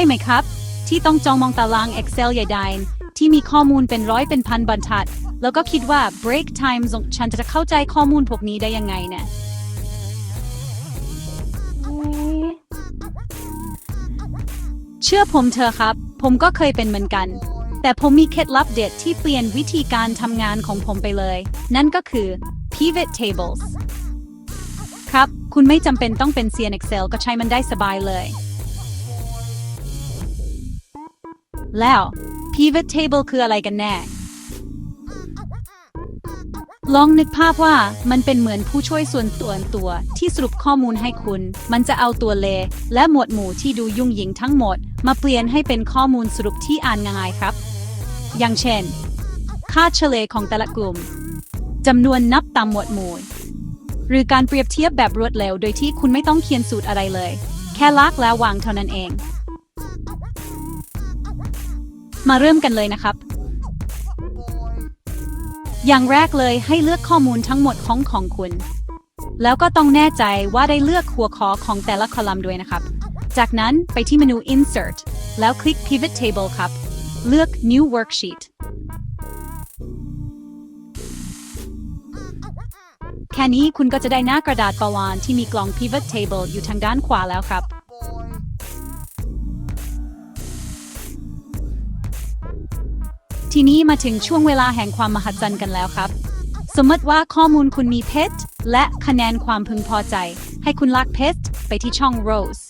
ยไหมครับ ที่ต้องจองมองตาราง Excel ใหญ่ๆที่มีข้อมูลเป็นร้อยเป็นพันบรรทัด แล้วก็คิดว่า break time ฉันจะเข้าใจข้อมูลพวกนี้ได้ยังไงเนี่ยเชื่อผมเถอครับ ผมก็เคยเป็นเหมือนกัน แต่ผมมีเคล็ดลับเด็ดที่เปลี่ยนวิธีการทำงานของผมไปเลย นั่นก็คือ pivot tables ครับ คุณไม่จำเป็นต้องเป็นเซียน Excel ก็ใช้มันได้สบายเลย แล้ว pivot table คืออะไรกันแน่ ลองนึกภาพว่ามันเป็นเหมือนผู้ช่วยส่วนตัวตัวที่สรุปข้อมูลให้คุณ มันจะเอาตัวเล และหมวดหมู่ที่ดูยุ่งหยิงทั้งหมด มาเปลี่ยนให้เป็นข้อมูลสรุปที่อ่านง่ายครับ อย่างเช่น ค่าเฉลยของแต่ละกลุ่มจำนวนนับตามหมวดหมู่ หรือการเปรียบเทียบแบบรวดเร็วโดยที่คุณไม่ต้องเขียนสูตรอะไรเลย แค่ลากแล้ววางเท่านั้นเอง มาเริ่มกันเลยนะครับ อย่างแรกเลยให้เลือกข้อมูลทั้งหมดของของคุณ แล้วก็ต้องแน่ใจว่าได้เลือกหัวข้อของแต่ละคอลัมน์ด้วยนะครับ จากนั้นไปที่เมนู insert แล้วคลิก pivot table ครับ เลือก new worksheet แค่นี้คุณก็จะได้หน้ากระดาษประวานที่มีกล่อง pivot table อยู่ทางด้านขวาแล้วครับ ทีนี้มาถึงช่วงเวลาแห่งความมหัศจรรย์กันแล้วครับ สมมติว่าข้อมูลคุณมีเพชรและคะแนนความพึงพอใจ ให้คุณลากเพชรไปที่ช่อง rows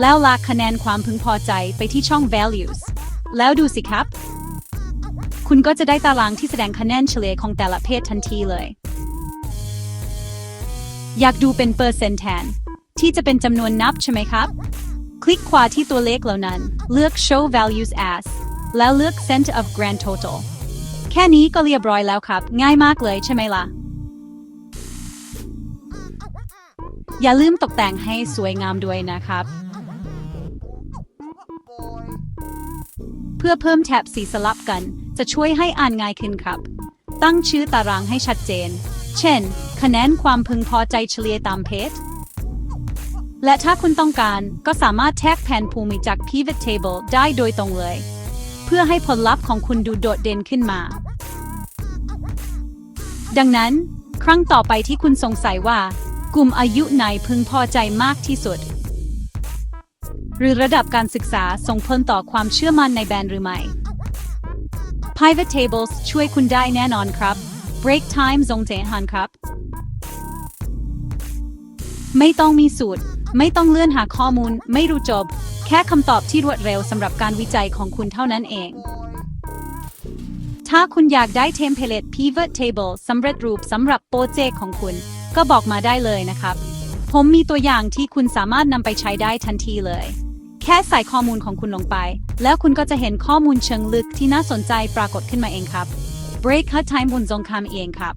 แล้วลากคะแนนความพึงพอใจไปที่ช่อง values แล้วดูสิครับ คุณก็จะได้ตารางที่แสดงคะแนนเฉลี่ยของแต่ละเพศทันทีเลย อยากดูเป็นเปอร์เซ็นต์แทน ที่จะเป็นจำนวนนับใช่ไหมครับ คลิกขวาที่ตัวเลขเหล่านั้น เลือก show values as แล้วเลือก center of grand total แค่นี้ก็เรียบร้อยแล้วครับ ง่ายมากเลยใช่ไหมล่ะ อย่าลืมตกแต่งให้สวยงามด้วยนะครับ เพื่อเพิ่มแถบสีสลับกัน จะช่วยให้อ่านง่ายขึ้นครับ ตั้งชื่อตารางให้ชัดเจน เช่น คะแนนความพึงพอใจเฉลี่ยตามเพจและถ้าคุณต้องการก็สามารถแท็กแผนภูมิจาก pivot table ได้โดยตรงเลย เพื่อให้ผลลัพธ์ของคุณดูโดดเด่นขึ้นมา ดังนั้น ครั้งต่อไปที่คุณสงสัยว่า กลุ่มอายุไหนพึงพอใจมากที่สุด หรือระดับการศึกษาส่งผลต่อความเชื่อมั่นในแบรนด์หรือไม่ Pivot Tables ช่วยคุณได้แน่นอนครับ Break Time ทรงเจหันครับ ไม่ต้องมีสูตร ไม่ต้องเลื่อนหาข้อมูล ไม่รู้จบ แค่คำตอบที่รวดเร็วสำหรับการวิจัยของคุณเท่านั้นเอง ถ้าคุณอยากได้เทมเพลต Pivot Table สำเร็จรูปสำหรับโปรเจกต์ของคุณ ก็บอกมาได้เลยนะครับ ผมมีตัวอย่างที่คุณสามารถนำไปใช้ได้ทันทีเลย แค่ใส่ข้อมูลของคุณลงไป แล้วคุณก็จะเห็นข้อมูลเชิงลึกที่น่าสนใจปรากฏขึ้นมาเองครับ Break Cut Time บนจงคำเองครับ